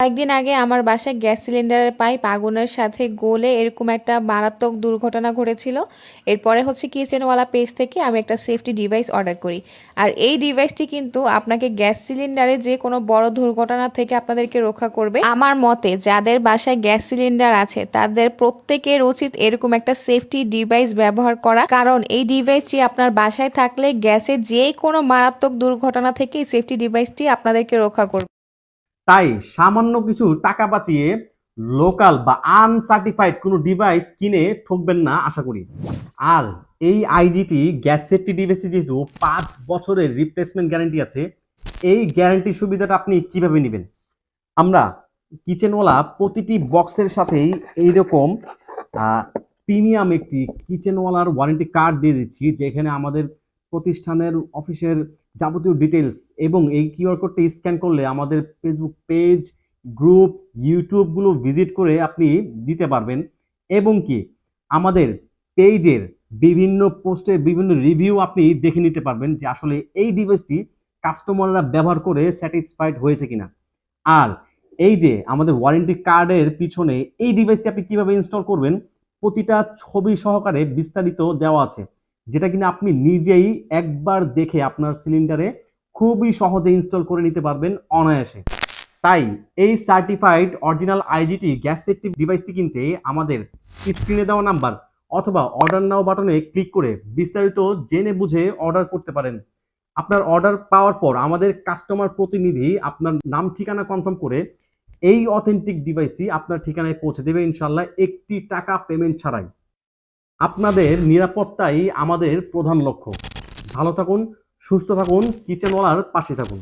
কয়েকদিন আগে আমার বাসায় গ্যাস সিলিন্ডারের পাইপ আগুনের সাথে গলে এরকম একটা মারাত্মক দুর্ঘটনা ঘটেছিল। এরপরে হচ্ছে কিচেনওয়ালা পেজ থেকে আমি একটা সেফটি ডিভাইস অর্ডার করি। আর এই ডিভাইসটি কিন্তু আপনাকে গ্যাস সিলিন্ডারে যে কোনো বড় দুর্ঘটনা থেকে আপনাদেরকে রক্ষা করবে। আমার মতে যাদের বাসায় গ্যাস সিলিন্ডার আছে, তাদের প্রত্যেকের উচিত এরকম একটা সেফটি ডিভাইস ব্যবহার করা। কারণ এই ডিভাইসটি আপনার বাসায় থাকলে গ্যাসের যে কোনো মারাত্মক দুর্ঘটনা থেকে সেফটি ডিভাইসটি আপনাদেরকে রক্ষা করবে। তাই সামান্য কিছু টাকা বাঁচিয়ে লোকাল বা আনসার্টিফাইড কোনো ডিভাইস কিনে ঠকবেন না, আশা করি। আর এই আইডিটি গ্যাস সেফটি ডিভাইসটি যেহেতু পাঁচ বছরের রিপ্লেসমেন্ট গ্যারান্টি আছে, এই গ্যারান্টি সুবিধাটা আপনি কীভাবে নেবেন? আমরা কিচেনওয়ালা প্রতিটি বক্সের সাথেই এইরকম প্রিমিয়াম একটি কিচেনওয়ালার ওয়ারেন্টি কার্ড দিয়ে দিচ্ছি, যেখানে আমাদের প্রতিষ্ঠানের অফিসের যাবতীয় ডিটেলস এবং এই কিউআর কোডটি স্ক্যান করলে আমাদের ফেসবুক পেজ গ্রুপ ইউটিউবগুলো ভিজিট করে আপনি দিতে পারবেন। এবং কি, আমাদের পেজের বিভিন্ন পোস্টের বিভিন্ন রিভিউ আপনি দেখে নিতে পারবেন যে আসলে এই ডিভাইসটি কাস্টমাররা ব্যবহার করে স্যাটিসফাইড হয়েছে কিনা। আর এই যে আমাদের ওয়ারেন্টি কার্ডের পিছনে এই ডিভাইসটি আপনি কীভাবে ইনস্টল করবেন, প্রতিটা ছবি সহকারে বিস্তারিত দেওয়া আছে। যেটা কিনা আপনি নিজেই একবার দেখে আপনার সিলিন্ডারে খুবই সহজে ইনস্টল করে নিতে পারবেন অনায়াসে। তাই এই সার্টিফাইড অরিজিনাল আইডিটি গ্যাস সেফটি ডিভাইসটি কিনতে আমাদের স্ক্রিনে দেওয়া নাম্বার অথবা অর্ডার নাও বাটনে ক্লিক করে বিস্তারিত জেনে বুঝে অর্ডার করতে পারেন। আপনার অর্ডার পাওয়ার পর আমাদের কাস্টমার প্রতিনিধি আপনার নাম, ঠিকানা কনফার্ম করে এই অথেন্টিক ডিভাইসটি আপনার ঠিকানায় পৌঁছে দেবে ইনশাল্লাহ একটি টাকা পেমেন্ট ছাড়াই। আপনাদের নিরাপত্তাই আমাদের প্রধান লক্ষ্য। ভালো থাকুন সুস্থ থাকুন কিচেনওয়ালার পাশে থাকুন।